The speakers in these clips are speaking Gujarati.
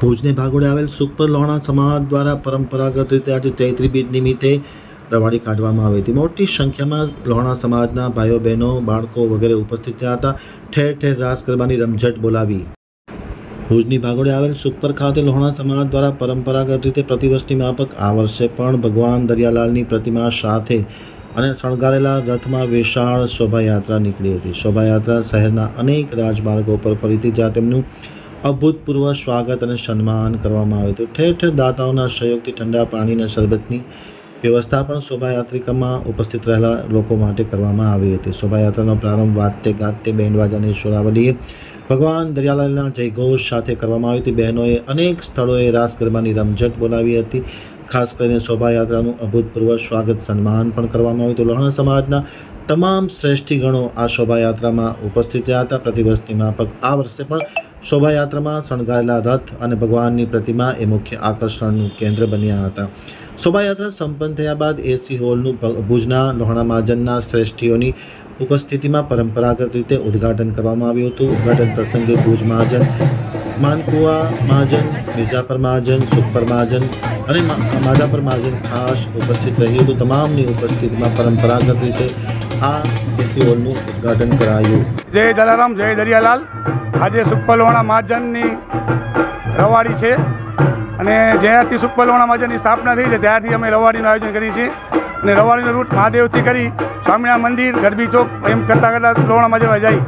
ભુજને ભાગોળે આવેલ સુખપર લોણા સમાજ દ્વારા પરંપરાગત રીતે આજે ચૈત્રી બીજ નિમિત્તે રવાડી કાઢવામાં આવી હતી. મોટી સંખ્યામાં લોણા સમાજના ભાઈઓ, બહેનો, બાળકો વગેરે ઉપસ્થિત થયા હતા. ઠેર ઠેર રાસ ગરબાની રમઝટ બોલાવી. ભુજની ભાગોળે આવેલ સુખપર ખાતે લોહણા સમાજ દ્વારા પરંપરાગત રીતે પ્રતિવર્ષની માફક આ વર્ષે પણ ભગવાન દરિયાલાલની પ્રતિમા સાથે અને શણગારેલા રથમાં વિશાળ શોભાયાત્રા નીકળી હતી. શોભાયાત્રા શહેરના અનેક રાજમાર્ગો પર ફરીથી જ્યાં તેમનું અભૂતપૂર્વ સ્વાગત અને સન્માન કરવામાં આવ્યું હતું. ઠેર ઠેર દાતાઓના સહયોગથી ઠંડા પાણીના શરબતની વ્યવસ્થા પણ શોભાયાત્રિકામાં ઉપસ્થિત રહેલા લોકો માટે કરવામાં આવી હતી. શોભાયાત્રાનો પ્રારંભ વાજતે ગાજતે બેન્ડવાજાની સુરાવલીએ ભગવાન દરિયાલાલના જયઘોષ સાથે કરવામાં આવી હતી. બહેનોએ અનેક સ્થળોએ રાસ ગરબાની રમઝટ બોલાવી હતી. ખાસ કરીને શોભાયાત્રાનું અભૂતપૂર્વ સ્વાગત સન્માન પણ કરવામાં આવ્યું હતું. લોહાણા સમાજના તમામ શ્રેષ્ઠીગણો આ શોભાયાત્રામાં ઉપસ્થિત રહ્યા હતા. પ્રતિવર્ષની માફક આ વર્ષે પણ શોભાયાત્રામાં શણગારેલા રથ અને ભગવાનની પ્રતિમા એ મુખ્ય આકર્ષણનું કેન્દ્ર બન્યા હતા. શોભાયાત્રા સંપન્ન થયા બાદ એસી હોલનું ભુજના લોહાણા મહાજનના શ્રેષ્ઠીઓની ઉપસ્થિતિમાં પરંપરાગત રીતે ઉદ્ઘાટન કરવામાં આવ્યું હતું. ઉદ્ઘાટન પ્રસંગે ભુજ મહાજન, માનકુવા મહાજન મિર્જાપર મહાજન, સુખપર મહાજન અને માધાપર મહાજન ખાસ ઉપસ્થિત રહ્યું હતું. તમામની ઉપસ્થિતિમાં પરંપરાગત રીતે આ એસી હોલનું કરાયું. જય દલારામ જય દરિયાલાલ. આજે સુખપલવાણા મહાજનની રવાડી છે અને જ્યારથી સુખપલવાણા મહાજનની સ્થાપના થઈ છે, ત્યારથી અમે રવાડીનું આયોજન કરીએ છીએ. અને રવાડીનો રૂટ મહાદેવથી કરી સ્વામિનારાયણ મંદિર, ગરબી ચોક એમ કરતાં કરતાં લોહાણા મહાજનમાં જાય.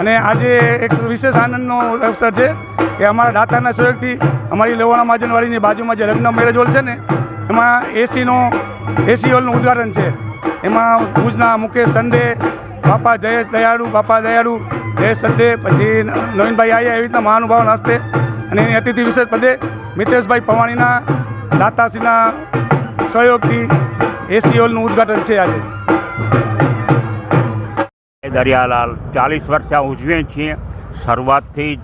અને આજે એક વિશેષ આનંદનો અવસર છે કે અમારા દાતાના સહયોગથી અમારી લવાણા મહાજનવાડીની બાજુમાં જે લગ્ન મેરેજ હોલ છે ને, એમાં એસીનો એસી હોલનું ઉદ્ઘાટન છે. એમાં ભુજના મુકેશ સંદે બાપા જયેશ દયાળુ, બાપા દયાળુ, જયેશ સંદે પછી નવીનભાઈ આવ્યા એવી રીતના મહાનુભાવના હસ્તે. અને એની અતિથિ વિશેષ પદે મિતેશભાઈ પવાણીના, દાતાશ્રીના સહયોગથી એસી હોલનું ઉદ્ઘાટન છે આજે. દરિયાલાલ ચાલીસ વર્ષ ઉજવીએ છીએ. શરૂઆતથી જ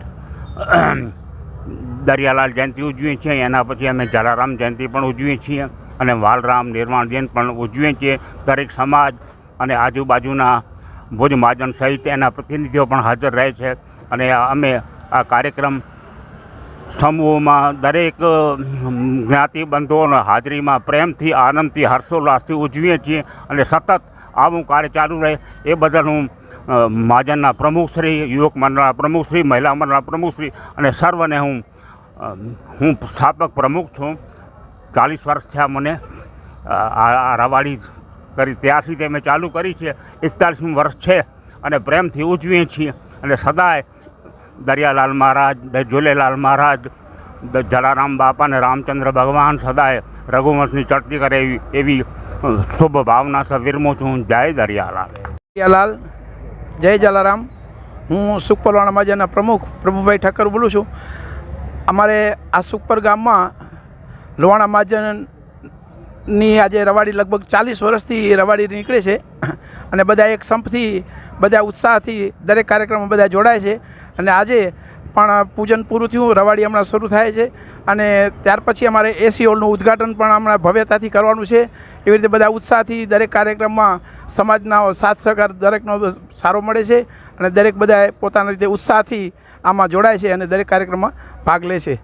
દરિયાલાલ જયંતિ ઉજવીએ છીએ, એના પછી અમે જલારામ જયંતિ પણ ઉજવીએ છીએ અને વાલરામ નિર્માણ જયંતિ પણ ઉજવીએ છીએ. દરેક સમાજ અને આજુબાજુના ભુજ મહાજન સહિત એના પ્રતિનિધિઓ પણ હાજર રહે છે અને અમે આ કાર્યક્રમ સમૂહમાં દરેક જ્ઞાતિબંધોને હાજરીમાં પ્રેમથી, આનંદથી, હર્ષોલ્લાસથી ઉજવીએ છીએ અને સતત આવું કાર્ય ચાલુ રહે એ બદલ હું મહાજનના પ્રમુખશ્રી યુવક મંડળના પ્રમુખશ્રી મહિલા મંડળના પ્રમુખશ્રી અને સર્વને હું હું સ્થાપક પ્રમુખ છું. ચાલીસ વર્ષ થયા મને આ રવાડી કરી. ત્યારથી તે મેં ચાલુ કરી છે. એકતાલીસમું વર્ષ છે અને પ્રેમથી ઉજવીએ છીએ. અને સદાય દરિયાલાલ મહારાજ ઝૂલેલાલ મહારાજ જલારામ બાપા અને રામચંદ્ર ભગવાન સદાય રઘુવંશની ચડતી કરે એવી એવી શુભ ભાવના સે વિરમું છું જય દરિયાલાલ. દરિયાલાલ, જય જલારામ. હું સુખપરવાણા માજાના પ્રમુખ, પ્રભુભાઈ ઠાકર બોલું છું. અમારે આ સુખપર ગામમાં લોહાણા મહાજનની આજે રવાડી લગભગ ચાલીસ વર્ષથી રવાડી નીકળે છે. અને બધા એક સંપથી, બધા ઉત્સાહથી દરેક કાર્યક્રમમાં બધા જોડાય છે. અને આજે પણ પૂજન પૂરું થયું, રવાડી હમણાં શરૂ થાય છે અને ત્યાર પછી અમારે એસી હોલનું ઉદ્ઘાટન પણ હમણાં ભવ્યતાથી કરવાનું છે. એવી રીતે બધા ઉત્સાહથી દરેક કાર્યક્રમમાં સમાજના સાથ સહકાર દરેકનો સારો મળે છે અને દરેક બધા પોતાની રીતે ઉત્સાહથી આમાં જોડાય છે અને દરેક કાર્યક્રમમાં ભાગ લે છે.